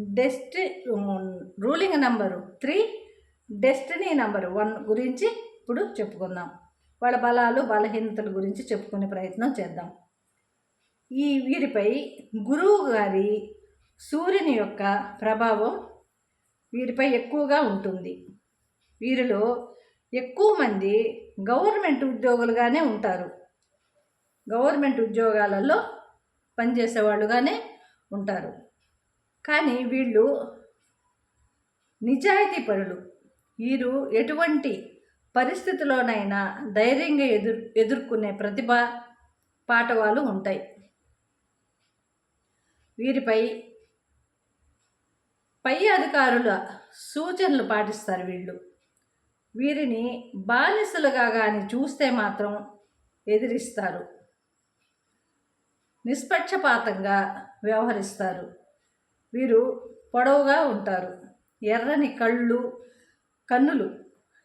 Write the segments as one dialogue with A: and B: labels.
A: డెస్టి ruling number three destiny number one గురించి ఇప్పుడు చెప్పుకుందాం. వాళ్ళ బలాలు బలహీనతల గురించి చెప్పుకునే ప్రయత్నం చేద్దాం. ఈ వీరిపై గురువు గారి సూర్యుని యొక్క ప్రభావం వీరిపై ఎక్కువగా ఉంటుంది. వీరిలో ఎక్కువ మంది గవర్నమెంట్ ఉద్యోగులుగానే ఉంటారు. గవర్నమెంట్ ఉద్యోగాలలో పనిచేసే వాళ్ళుగానే ఉంటారు. కానీ వీళ్ళు నిజాయితీ పరులు. వీరు ఎటువంటి పరిస్థితిలోనైనా ధైర్యంగా ఎదుర్ ఎదుర్కొనే ప్రతిభ పాఠవాలు ఉంటాయి. వీరిపై పై అధికారుల సూచనలు పాటిస్తారు వీళ్ళు. వీరిని బానిసలుగా కానీ చూస్తే మాత్రం ఎదిరిస్తారు. నిష్పక్షపాతంగా వ్యవహరిస్తారు. వీరు పొడవుగా ఉంటారు. ఎర్రని కళ్ళు కన్నులు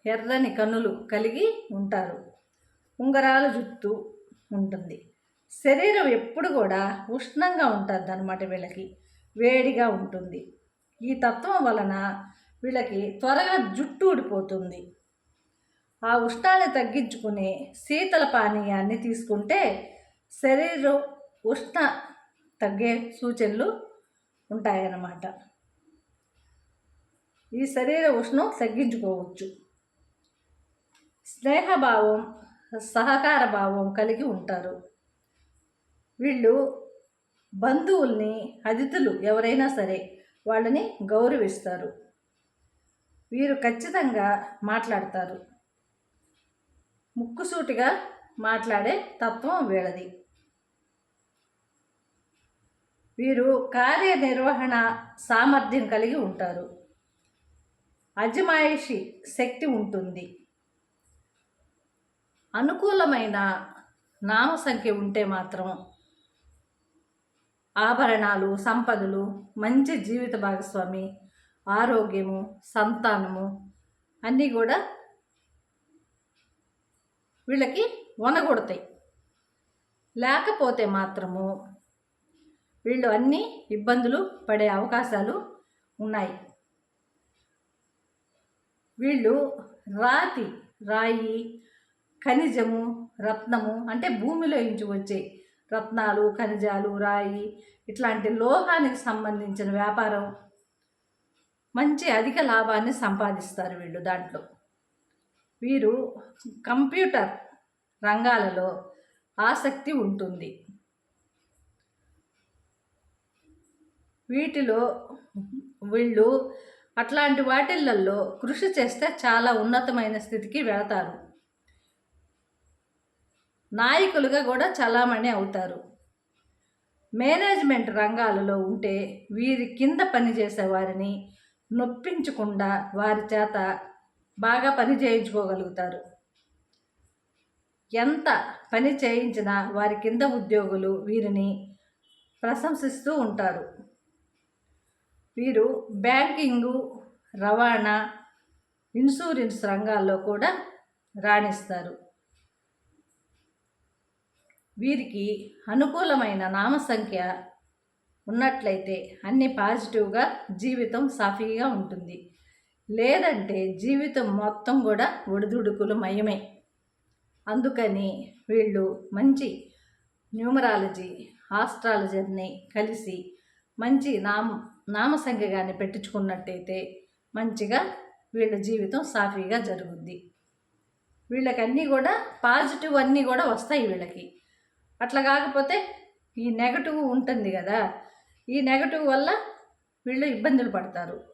A: ఎర్రని కన్నులు కలిగి ఉంటారు. ఉంగరాల జుట్టు ఉంటుంది. శరీరం ఎప్పుడు కూడా ఉష్ణంగా ఉంటుంది అనమాట వీళ్ళకి. వేడిగా ఉంటుంది. ఈ తత్వం వలన వీళ్ళకి త్వరగా జుట్టు ఊడిపోతుంది. ఆ ఉష్ణాన్ని తగ్గించుకునే శీతల పానీయాన్ని తీసుకుంటే శరీరం ఉష్ణ తగ్గే సూచనలు ఉంటాయన్నమాట. ఈ శరీర ఉష్ణం తగ్గించుకోవచ్చు. స్నేహభావం సహకార భావం కలిగి ఉంటారు. వీళ్ళు బంధువుల్ని అతిథులు ఎవరైనా సరే వాళ్ళని గౌరవిస్తారు. వీరు ఖచ్చితంగా మాట్లాడతారు. ముక్కుసూటిగా మాట్లాడే తత్వం వీళ్ళది. వీరు కార్యనిర్వహణ సామర్థ్యం కలిగి ఉంటారు. అజమాయిషి శక్తి ఉంటుంది. అనుకూలమైన నామ సంఖ్య ఉంటే మాత్రం ఆభరణాలు సంపదలు మంచి జీవిత భాగస్వామి ఆరోగ్యము సంతానము అన్నీ కూడా వీళ్ళకి వనగొడతాయి. లేకపోతే మాత్రము వీళ్ళు అన్ని ఇబ్బందులు పడే అవకాశాలు ఉన్నాయి. వీళ్ళు రాతి రాయి ఖనిజము రత్నము అంటే భూమిలో ఇంచు వచ్చే రత్నాలు ఖనిజాలు రాయి ఇట్లాంటి లోహానికి సంబంధించిన వ్యాపారం మంచి అధిక లాభాన్ని సంపాదిస్తారు వీళ్ళు దాంట్లో. వీరు కంప్యూటర్ రంగాలలో ఆసక్తి ఉంటుంది. వీటిలో వీళ్ళు అట్లాంటి వాటిల్లో కృషి చేస్తే చాలా ఉన్నతమైన స్థితికి వెళతారు. నాయకులుగా కూడా చలామణి అవుతారు. మేనేజ్మెంట్ రంగాలలో ఉంటే వీరి కింద పనిచేసే వారిని నొప్పించకుండా వారి చేత బాగా పని చేయించుకోగలుగుతారు. ఎంత పని చేయించినా వారి కింద ఉద్యోగులు వీరిని ప్రశంసిస్తూ ఉంటారు. వీరు బ్యాంకింగు రవాణా ఇన్సూరెన్స్ రంగాల్లో కూడా రాణిస్తారు. వీరికి అనుకూలమైన నామ సంఖ్య ఉన్నట్లయితే అన్ని పాజిటివ్గా జీవితం సాఫీగా ఉంటుంది. లేదంటే జీవితం మొత్తం కూడా ఒడిదుడుకులు మయమే. అందుకని వీళ్ళు మంచి న్యూమరాలజీ ఆస్ట్రాలజర్ని కలిసి మంచి నామ నామసంఖ్య కానీ పెట్టించుకున్నట్టయితే మంచిగా వీళ్ళ జీవితం సాఫీగా జరుగుద్ది. వీళ్ళకి అన్నీ కూడా పాజిటివ్ అన్నీ కూడా వస్తాయి వీళ్ళకి. అట్లా కాకపోతే ఈ నెగటివ్ ఉంటుంది కదా ఈ నెగటివ్ వల్ల వీళ్ళు ఇబ్బందులు పడతారు.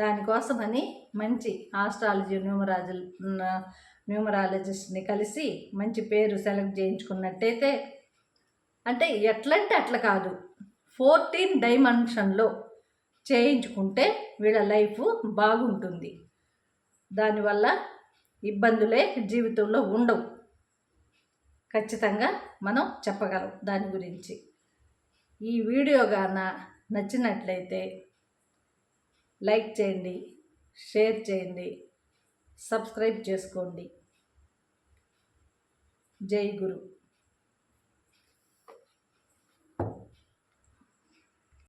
A: దానికోసమని మంచి ఆస్ట్రాలజీ న్యూమరాజు న్యూమరాలజిస్ట్ని కలిసి మంచి పేరు సెలెక్ట్ చేయించుకున్నట్టయితే అంటే ఎట్లంటే అట్లా కాదు. ఫోర్టీన్ డైమెన్షన్లో చేయించుకుంటే వీళ్ళ లైఫ్ బాగుంటుంది. దానివల్ల ఇబ్బందులే జీవితంలో ఉండవు. ఖచ్చితంగా మనం చెప్పగలం దాని గురించి. ఈ వీడియో గాన నచ్చినట్లయితే లైక్ చేయండి షేర్ చేయండి సబ్స్క్రైబ్ చేసుకోండి. జై గురు.